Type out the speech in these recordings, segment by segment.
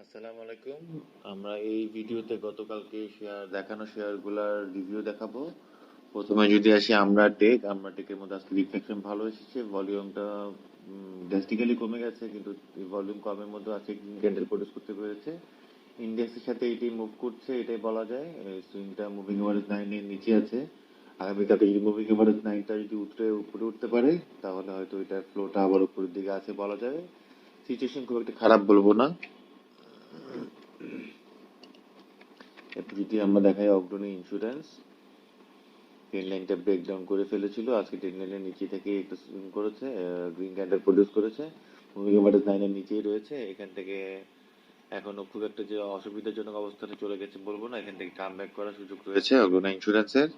আসসালামু আলাইকুম। আমরা এই ভিডিওতে গতকালকে শেয়ার দেখানো শেয়ারগুলোর রিভিউ দেখাবো। প্রথমে যদি আসি আমরা টেক আমরা টেকের মধ্যে আজকে রিফ্লেকশন ভালো এসেছে। ভলিউমটা ড্রাস্টিক্যালি কমে গেছে, কিন্তু ভলিউম কমের মধ্যে আজকে ক্যান্ডেল প্রডিউস করতে পেরেছে। ইন্ডেক্সের সাথে এটি মুভ করছে, এটাই বলা যায়। সুইংটা মুভিং এভারেজ নাইনের নিচে আছে। আগামীকালকে যদি মুভিং এভারেজ নাইনটা যদি উঠে উপরে উঠতে পারে, তাহলে হয়তো এটার ফ্লোটা আবার উপরের দিকে আছে বলা যাবে সিচুয়েশন খুব একটা খারাপ বলব না। এরপর যদি আমরা দেখাই অগ্রণী ইন্স্যুরেন্স ট্রেন লাইনটা ব্রেকডাউন করে ফেলেছিল। আজকে ট্রেন লাইনের নিচে থেকে একটু করেছে গ্রিন প্রডিউস করেছে। নাইনের নিচেই রয়েছে। এখান থেকে এখনও খুব একটা যে অসুবিধাজনক অবস্থানে চলে গেছে বলব না। এখান থেকে কাম ব্যাক করার সুযোগ রয়েছে অগ্রণী ইন্স্যুরেন্সের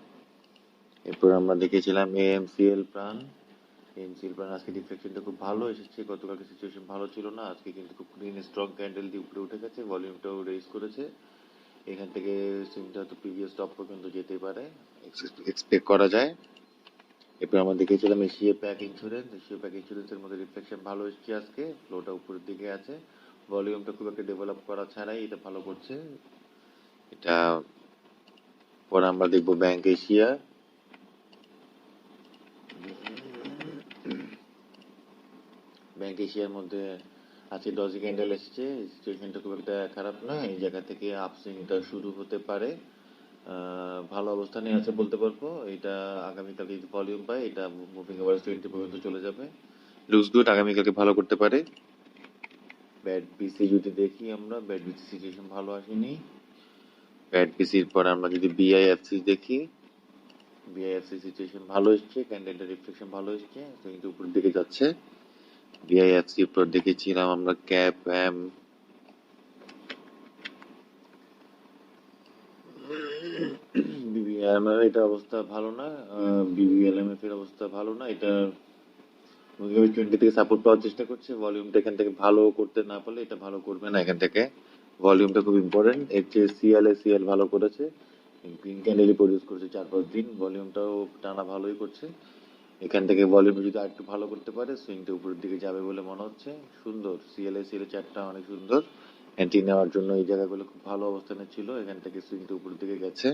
এরপর আমরা দেখেছিলাম এএমসিএল প্রাণ এএমসিএল প্রাণ আজকে রিফ্লেকশনটা খুব ভালো এসেছে, গতকালকে সিচুয়েশন ভালো ছিল না, আজকে কিন্তু খুব গ্রিন স্ট্রং ক্যান্ডেল দিয়ে উপরে উঠে গেছে ভলিউমটাও রেজ করেছে। এখান থেকে সুইংটা তো প্রিভিয়াস টপ পর্যন্ত যেতে পারে এক্সপেক্ট করা যায়। এরপর আমরা দেখেছিলাম Asia Pac insurance Asia Pac ইন্স্যুরেন্সের মধ্যে রিফ্লেকশন ভালো এসেছে আজকে ফ্লোটা উপরের দিকে আছে। ভলিউমটা খুব একটা ডেভেলপ করা ছাড়াই এটা ভালো করছে। এটা পরে আমরা দেখব ব্যাংক এশিয়া ব্যাংক এশিয়ার মধ্যে আজকে ডজি ক্যান্ডেল এসেছে সিচুয়েশনটা খুব একটা খারাপ নয়, এই জায়গা থেকে আপসুইংটা শুরু হতে পারে। ভালো অবস্থানে আছে বলতে পারব, এটা আগামীকাল যদি ভলিউম পায়, এটা মুভিং এভারেজ টোয়েন্টি পর্যন্ত চলে যাবে। লুজ গুড আগামীকালকে ভালো করতে পারে। ব্যাড বিসি যদি দেখি আমরা ব্যাড বিসি সিচুয়েশন ভালো আসেনি। ব্যাড বিসির পর আমরা যদি বিআইএফসি দেখি বিআইএফসি সিচুয়েশন ভালো এসছে ক্যান্ডেলটা রিফ্লেকশন ভালো এসছে, কিন্তু উপরের দিকে যাচ্ছে। বিআইএফসি পর দেখেছিলাম আমরা ক্যাপ, এম। এটা অবস্থা ভালো না বিবিএলএম এর অবস্থা ভালো না, এটা টোয়েন্টি থেকে সাপোর্ট পাওয়ার চেষ্টা করছে ভলিউমটা এখান থেকে ভালো করতে না পারলে এটা ভালো করবে না এখান থেকে। ভলিউমটা খুব ইম্পর্টেন্ট এর চেয়ে সিএল ভালো করেছে। গ্রিন প্রডিউস চার পাঁচ দিন ভলিউমটাও টানা ভালোই করছে। এখান থেকে ভলিউম যদি আরেকটু ভালো করতে পারে, সুইংটা উপরের দিকে যাবে বলে মনে হচ্ছে। সুন্দর সিএলএ সিএলএ চারটা অনেক সুন্দর। এন্ট্রি নেওয়ার জন্য এই জায়গাগুলো খুব ভালো অবস্থানে ছিল। এখান থেকে সুইংটা উপরের দিকে গেছে।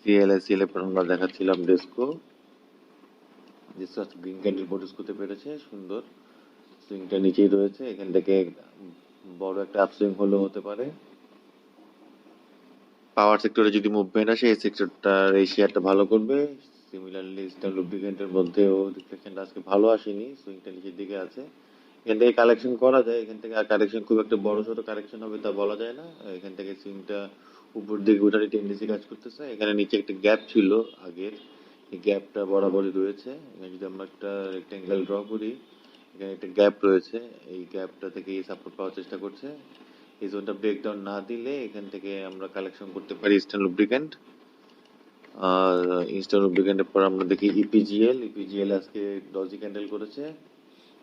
সিএলএ সিএলএ আমরা দেখাচ্ছিলাম Desco Desco green candle produce করতে পেরেছে, সুন্দর। সুইংটা নিচেই রয়েছে। এখান থেকে বড় একটা আপসুইং হলেও হতে পারে। পাওয়ার সেক্টরে যদি মুভমেন্ট আসে, এই সেক্টরটার এই শেয়ারটা ভালো করবে। সিমিলারলি ইস্টার্ন লুব্রিকেন্টের মধ্যেও রিফ্লেকশনটা আজকে ভালো আসেনি সুইংটা নিচের দিকে আছে। এখান থেকে কালেকশন করা যায়, এখান থেকে কালেকশন খুব একটা বড় সড়ো কালেকশন হবে তা বলা যায় না। এখান থেকে সুইংটা উপর দিকে ওঠারই টেন্ডেন্সি কাজ করতেছে। এখানে নিচে একটা গ্যাপ ছিল আগের, এই গ্যাপটা বরাবরই রয়েছে। এখানে যদি আমরা একটা রেক্টেঙ্গেল ড্র করি, এখানে একটা গ্যাপ রয়েছে। এই গ্যাপটা থেকে সাপোর্ট পাওয়ার চেষ্টা করছে। এই জোনটা ব্রেকডাউন না দিলে এখান থেকে আমরা কালেকশন করতে পারি ইস্টার্ন লুব্রিকেন্ট আর ইস্টার্ন লুব্রিকেন্টের পর আমরা দেখি E ইপিজিএল ইপিজিএল আজকে ডজি ক্যান্ডেল করেছে।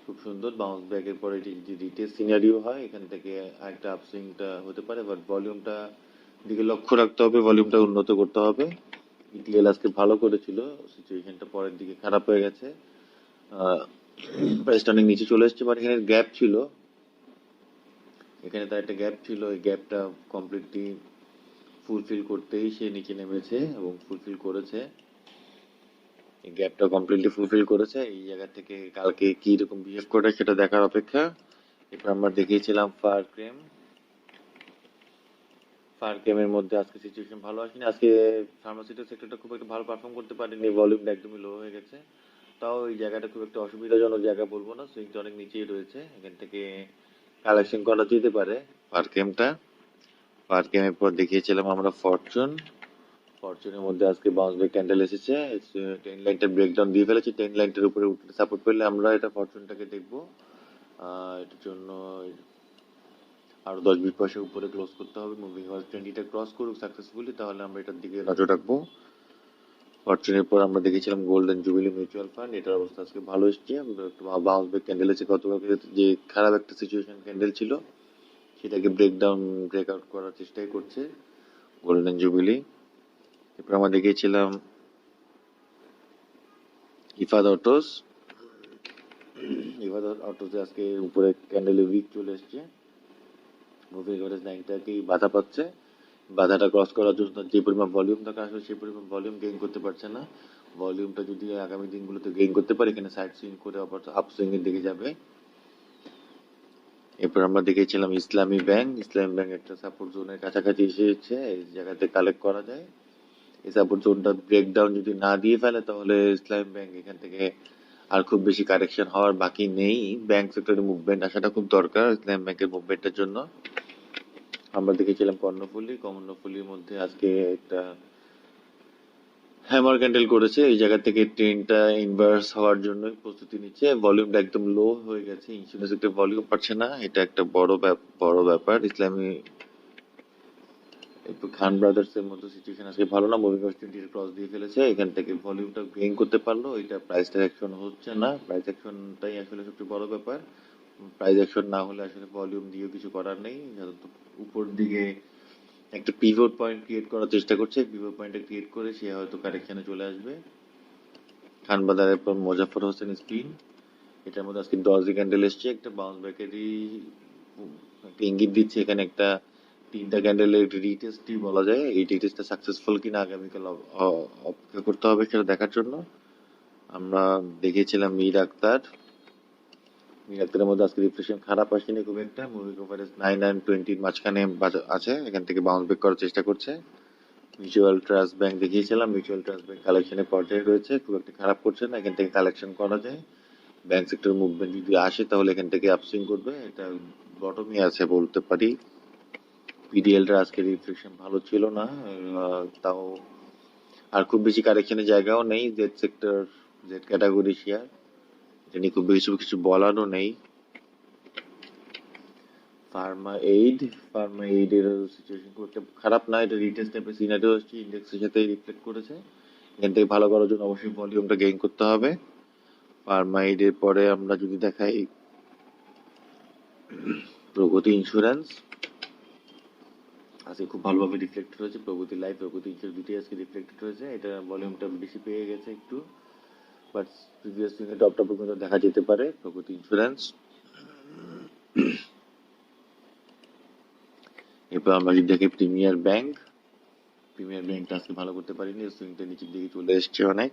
খুব সুন্দর বাউন্স ব্যাকের পরে এটি যদি রিটেস্ট সিনারিও হয়, এখান থেকে আরেকটা আপসুইংটা হতে পারে বাট ভলিউমটা দিকে লক্ষ্য রাখতে হবে ভলিউমটা উন্নত করতে হবে। ইটিএল আজকে ভালো করেছিল সিচুয়েশনটা পরের দিকে খারাপ হয়ে গেছে। প্রাইসটা অনেক নিচে চলে এসেছে বাট এখানে গ্যাপ ছিল। এখানে তার একটা গ্যাপ ছিল, এই গ্যাপটা কমপ্লিটলি ফুলফিল করতেই সে নিচে নেমেছে এবং ফুলফিল করেছে। এই গ্যাপটা কমপ্লিটলি ফুলফিল করেছে। এই জায়গা থেকে কালকে কি রকম বিহেভ করে সেটা দেখার অপেক্ষা। এরপর আমরা দেখিয়েছিলাম ফার ক্রেম। ফার ক্রেমের মধ্যে আজকে সিচুয়েশন ভালো আসেনি। আজকে ফার্মাসিউটিক্যাল সেক্টরটা খুব একটা ভালো পারফর্ম করতে পারেনি। ভলিউমটা একদমই লো হয়ে গেছে। তাও এই জায়গাটা খুব একটা অসুবিধাজনক জায়গা বলব না। সুইংটা অনেক নিচেই রয়েছে। এখান থেকে কালেকশন করা যেতে পারে পার গেমটা পার গেমের পর দেখিয়েছিলাম আমরা ফরচুন। ফরচুনের মধ্যে আজকে বাউন্স ব্যাক ক্যান্ডেল এসেছে। টেন লাইনটা ব্রেকডাউন দিয়ে ফেলেছে। টেন লাইনটার উপরে উঠতে সাপোর্ট পেলে আমরা এটা ফরচুনটাকে দেখব। এটার জন্য আরও দশ বিশ পয়সা উপরে ক্লোজ করতে হবে। মুভিং হওয়ার টোয়েন্টিটা ক্রস করুক সাকসেসফুলি তাহলে আমরা এটার দিকে নজর রাখব। ফরচুনের পর আমরা দেখেছিলাম গোল্ডেন জুবিলি মিউচুয়াল ফান্ড এটার অবস্থা আজকে ভালো এসছে। বাউন্স ব্যাক ক্যান্ডেল আছে গতকালকে যে খারাপ একটা সিচুয়েশন ক্যান্ডেল ছিল সেটাকে ব্রেকডাউন ব্রেকআউট করার চেষ্টাই করছে গোল্ডেন জুবিলি এরপর আমরা দেখিয়েছিলাম ইফাদ অটোস ইফাদ অটোসে আজকে উপরে ক্যান্ডেলে উইক চলে এসছে। মুভিং এভারেজ নাইনটাকেই বাধা পাচ্ছে? বাধাটা ক্রস করার জন্য যে পরিমাণ ভলিউম দরকার আসলে সেই পরিমাণ ভলিউম গেইন করতে পারছে না। ভলিউমটা যদি আগামী দিনগুলোতে গেইন করতে পারে, এখানে সাইড সুইং করে আবার আপ এর দিকে যাবে। এরপর আমরা দেখেছিলাম ইসলামী ব্যাংক ইসলামী ব্যাংক একটা সাপোর্ট জোনের কাছাকাছি এসেছে এই জায়গাতে কালেক্ট করা যায়। এই সাপোর্ট জোনটা ব্রেকডাউন যদি না দিয়ে ফেলে, তাহলে ইসলামী ব্যাংক এখান থেকে আর খুব বেশি কারেকশন হওয়ার বাকি নেই। ব্যাংক সেক্টরে মুভমেন্ট আসাটা খুব দরকার, ইসলামী ব্যাংকের মুভমেন্টের জন্য। আমরা দেখেছিলাম কর্ণফুলি, কর্ণফুলির মধ্যে আজকে একটা হ্যামার ক্যান্ডেল করেছে, এই জায়গা থেকে ট্রেনটা ইনভার্স হওয়ার জন্য প্রস্তুতি নিচ্ছে। ভলিউমটা একদম লো হয়ে গেছে ইন্স্যুরেন্স একটা ভলিউম পাচ্ছে না, এটা একটা বড় বড় ব্যাপার। ইসলামী একটু খান ব্রাদার্স এর মতো সিচুয়েশন আজকে ভালো না মুভিং টোয়েন্টি ক্রস দিয়ে ফেলেছে, এখান থেকে ভলিউমটা গেইন করতে পারল, এটা প্রাইসটা অ্যাকশন হচ্ছে না। প্রাইস অ্যাকশনটাই আসলে সবচেয়ে বড় ব্যাপার। প্রাইস অ্যাকশন না হলে আসলে ভলিউম দিয়েও কিছু করার নেই, যত উপর দিকে একটা পিভট পয়েন্ট ক্রিয়েট করার চেষ্টা করছে। পিভট পয়েন্টটা ক্রিয়েট করে সে হয়তো কারেকশনে চলে আসবে। খান বাজারের পর মোজাফর হোসেন স্পিন এটার মধ্যে আজকে দশই ক্যান্ডেল এসছে, একটা বাউন্স ব্যাকেরই ইঙ্গিত দিচ্ছে। এখানে একটা তিনটা ক্যান্ডেলের রিটেস্টই বলা যায়। এই রিটেস্টটা সাকসেসফুল কিনা আগামীকাল অপেক্ষা করতে হবে সেটা দেখার জন্য। আমরা দেখেছিলাম মীর আক্তার। মীর মধ্যে আজকে রিফ্লেকশন খারাপ আসেনি খুব একটা। মুভি কভারেজ নাইন অ্যান্ড টোয়েন্টির মাঝখানে আছে, এখান থেকে বাউন্স ব্যাক করার চেষ্টা করছে। মিউচুয়াল ট্রাস্ট ব্যাংক দেখিয়েছিলাম মিউচুয়াল ট্রাস্ট ব্যাংক কালেকশনের পর্যায়ে রয়েছে খুব একটা খারাপ করছে না, এখান থেকে কালেকশন করা যায়। ব্যাংক সেক্টর মুভমেন্ট যদি আসে, তাহলে এখান থেকে আপসুইং করবে। এটা বটমই আছে বলতে পারি। পিডিএলটা আজকে রিফ্লেকশন ভালো ছিল না তাও আর খুব বেশি কারেকশনের জায়গাও নেই Z sector Z category share এটা নিয়ে খুব বেশি কিছু বলারও নেই। ফার্মা এইড ফার্মা এইড এর সিচুয়েশন খারাপ না। এটা রিটেস্ট সিনারিও হচ্ছে ইন্ডেক্সের সাথে রিফ্লেক্ট করেছে। এখান থেকে ভালো করার জন্য অবশ্যই ভলিউমটা গেইন করতে হবে। ফার্মা এইড এর পরে আমরা যদি দেখাই প্রগতি ইন্স্যুরেন্স আজকে খুব ভালোভাবে রিফ্লেক্টেড হয়েছে। প্রগতি লাইফ প্রগতি ইন্স্যুরেন্স দুটোই আজকে রিফ্লেক্টেড হয়েছে। এটা ভলিউমটা বেশি পেয়ে গেছে একটু। বাট প্রিভিয়াস দিনে টপটা পর্যন্ত দেখা যেতে পারে, প্রগতি ইন্স্যুরেন্স এরপর আমরা যদি দেখি প্রিমিয়ার ব্যাংক প্রিমিয়ার ব্যাংকটা আজকে ভালো করতে পারিনি সুইংটা নিচের দিকে চলে এসছে অনেক।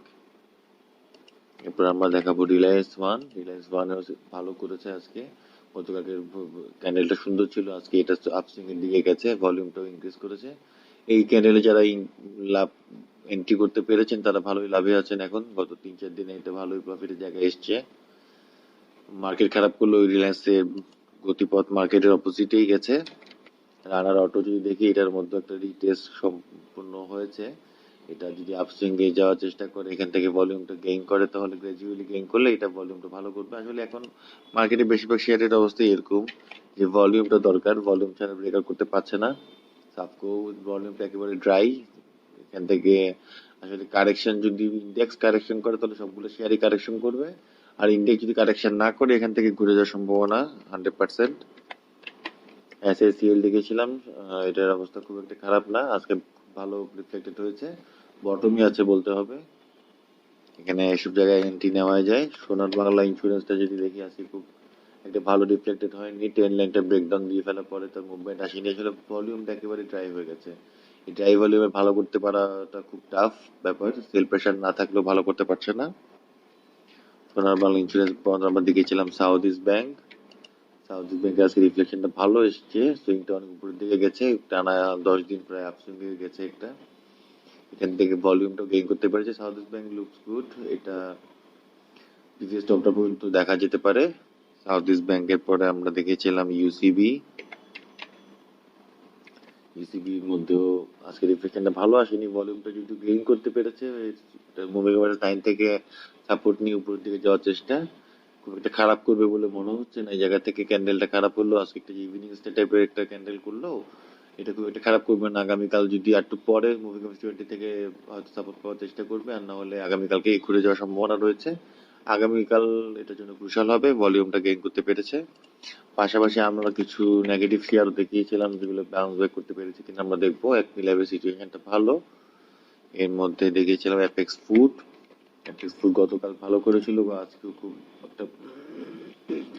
এরপর আমরা দেখাবো রিলায়েন্স ওয়ান রিলায়েন্স ওয়ান ভালো করেছে আজকে। গতকালকের ক্যান্ডেলটা সুন্দর ছিল, আজকে এটা আপসুইং এর দিকে গেছে ভলিউমটাও ইনক্রিজ করেছে। এই ক্যান্ডেলে যারা লাভ এন্ট্রি করতে পেরেছেন, তারা ভালোই লাভে আছেন এখন। গত তিন চার দিনে এটা ভালোই প্রফিটের জায়গায় এসছে। মার্কেট খারাপ করলেও রিলায়েন্সের গতিপথ মার্কেটের অপোজিটেই গেছে। রানার অটো যদি দেখি, এটার মধ্যে একটা রিটেস্ট সম্পূর্ণ হয়েছে। এটা যদি আপসুইং এ যাওয়ার চেষ্টা করে, এখান থেকে ভলিউমটা গেইন করে, তাহলে গ্রাজুয়ালি গেইন করলে এটা ভলিউমটা ভালো করবে। আসলে এখন মার্কেটে বেশিরভাগ শেয়ারের অবস্থা এরকম যে ভলিউমটা দরকার। ভলিউম ছাড়া ব্রেকআউট করতে পারছে না। সাবকো ভলিউমটা একেবারে ড্রাই এখান থেকে আসলে কারেকশন যদি ইন্ডেক্স কারেকশন করে, তাহলে সবগুলো শেয়ারই কারেকশন করবে। আর ইন্ডেক্স যদি কারেকশন না করে, এখান থেকে ঘুরে যাওয়ার সম্ভাবনা হান্ড্রেড পার্সেন্ট এসএসসিএল দেখেছিলাম এটার অবস্থা খুব একটা খারাপ না, আজকে ভালো রিফ্লেক্টেড হয়েছে। বটমই আছে বলতে হবে। এখানে এসব জায়গায় এন্ট্রি নেওয়া যায়। সোনার বাংলা ইন্স্যুরেন্সটা যদি দেখি আসি খুব একটা ভালো রিফ্লেক্টেড হয়নি। ট্রেন লাইনটা ব্রেকডাউন দিয়ে ফেলার পরে তার মুভমেন্ট আসেনি। আসলে ভলিউমটা একেবারে ড্রাই হয়ে গেছে। ড্রাই ভলিউমে ভালো করতে পারাটা খুব টাফ ব্যাপার। সেল প্রেশার না থাকলেও ভালো করতে পারছে না। সোনার বাংলা ইন্স্যুরেন্স আমরা দেখেছিলাম South East Bank South East ব্যাংকের আজকে রিফ্লেকশনটা ভালো এসছে। সুইংটা অনেক উপরের দিকে গেছে। টানা দশ দিন প্রায় আপসুইং এ গেছে একটা। এখান থেকে ভলিউমটা গেইন করতে পেরেছে South East Bank looks good এটা প্রিভিয়াস টপটা পর্যন্ত দেখা যেতে পারে। সাউথ ইস্ট ব্যাংকের পরে আমরা দেখেছিলাম ইউসিবি ইউসিবির মধ্যেও আজকে রিফ্লেকশনটা ভালো আসেনি ভলিউমটা যদি গেইন করতে পেরেছে মুভি কভারেজ নাইন থেকে সাপোর্ট নিয়ে উপরের দিকে যাওয়ার চেষ্টা খুব একটা খারাপ করবে বলে মনে হচ্ছে না। এই জায়গা থেকে ক্যান্ডেলটা খারাপ করল আজকে একটা ইভিনিং স্টে টাইপের একটা ক্যান্ডেল করল, এটা খুব একটা খারাপ করবে না। আগামীকাল যদি একটু পরে মুভি কভারেজ টোয়েন্টি থেকে হয়তো সাপোর্ট পাওয়ার চেষ্টা করবে, আর না হলে আগামীকালকে ঘুরে যাওয়ার সম্ভাবনা রয়েছে। আগামীকাল এটার জন্য ক্রুশাল হবে ভলিউমটা গেইন করতে পেরেছে। পাশাপাশি আমরা কিছু নেগেটিভ শেয়ারও দেখিয়েছিলাম যেগুলো বাউন্স ব্যাক করতে পেরেছে কিনা আমরা দেখব। এক মিলাবের সিচুয়েশনটা ভালো। এর মধ্যে দেখিয়েছিলাম অ্যাপেক্স ফুড অ্যাপেক্স ফুড গতকাল ভালো করেছিল, বা আজকেও খুব একটা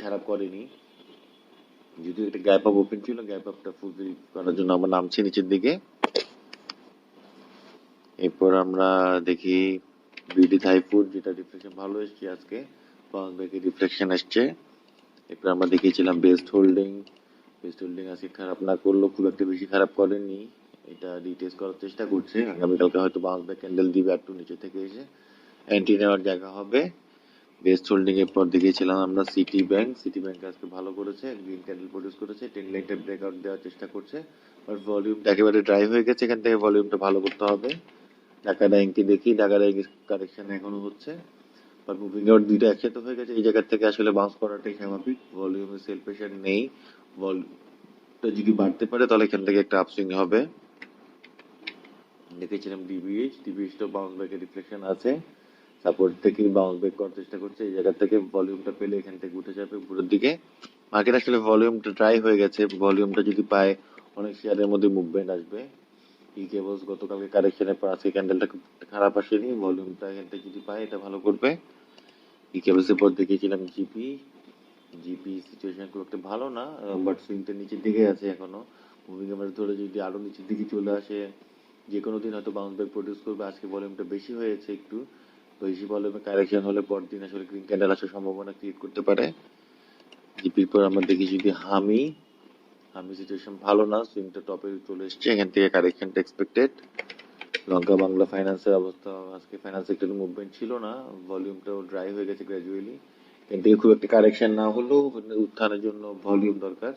খারাপ করেনি। যদিও একটা গ্যাপ আপ ওপেন ছিল গ্যাপ আপটা ফুলফিল করার জন্য আমরা নামছি নিচের দিকে। এরপর আমরা দেখি বিডি থাই ফুড যেটা রিফ্লেকশন ভালো এসছে আজকে। পাওয়ার ব্যাগের রিফ্লেকশন আসছে এরপর আমরা দেখিয়েছিলাম বেস্ট হোল্ডিং বেস্ট হোল্ডিং আজকে খারাপ না করলেও খুব একটা বেশি খারাপ করেনি। এটা রিটেস্ট করার চেষ্টা করছে। আগামীকালকে হয়তো বাউন্স ব্যাক ক্যান্ডেল দিবে একটু নিচে থেকে এসে। এন্ট্রি নেওয়ার জায়গা হবে। বেস্ট হোল্ডিং এর পর দেখিয়েছিলাম আমরা সিটি ব্যাংক সিটি ব্যাংক আজকে ভালো করেছে গ্রিন ক্যান্ডেল প্রডিউস করেছে টেন লাইনটা ব্রেকআউট দেওয়ার চেষ্টা করছে। বাট ভলিউমটা একেবারে ড্রাই হয়ে গেছে, এখান থেকে ভলিউমটা ভালো করতে হবে। ঢাকা ব্যাংকে দেখি, ঢাকা ব্যাংক কারেকশন এখনও হচ্ছে। বাট মুভিং আউট দুইটা একসাথে হয়ে গেছে। এই জায়গা থেকে আসলে বাউন্স করাটাই স্বাভাবিক। ভলিউমে সেল প্রেশার নেই। ভলিউমটা যদি বাড়তে পারে, তাহলে এখান থেকে একটা আপসুইং হবে। দেখেছিলাম ডিবিএইচ ডিবিএইচ তো বাউন্স ব্যাকের রিফ্লেকশন আছে। সাপোর্ট থেকে বাউন্স ব্যাক করার চেষ্টা করছে। এই জায়গা থেকে ভলিউমটা পেলে এখান থেকে উঠে যাবে উপরের দিকে। মার্কেট আসলে ভলিউমটা ড্রাই হয়ে গেছে। ভলিউমটা যদি পায়, অনেক শেয়ারের মধ্যে মুভমেন্ট আসবে। ই কেবলস গতকালকে কারেকশনের পর আজকে ক্যান্ডেলটা খারাপ আসেনি। ভলিউমটা এখান থেকে যদি পায়, এটা ভালো করবে। ই কেবলস এর পর দেখেছিলাম জিপি জিপি সিচুয়েশন খুব একটা ভালো না বাট সুইংটা নিচের দিকে আছে এখনও। মুভিং এভারেজ ধরে যদি আরও নিচের দিকে চলে আসে যে কোনো দিন হয়তো বাউন্স ব্যাক প্রডিউস করবে আজকে ভলিউমটা বেশি হয়েছে একটু বেশি ভলিউমে কারেকশন হলে পরদিন আসলে গ্রিন ক্যান্ডেল আসার সম্ভাবনা ক্রিয়েট করতে পারে। জিপির পর আমরা দেখি যদি হামি হামি সিচুয়েশন ভালো না সুইংটা টপে চলে এসছে এখান থেকে কারেকশনটা এক্সপেক্টেড লঙ্কা বাংলা ফাইন্যান্সের অবস্থা, আজকে ফাইন্যান্স সেক্টরে মুভমেন্ট ছিল না ভলিউমটাও ড্রাই হয়ে গেছে গ্র্যাজুয়ালি কিন্তু খুব একটা কারেকশন না হলেও উত্থানের জন্য ভলিউম দরকার।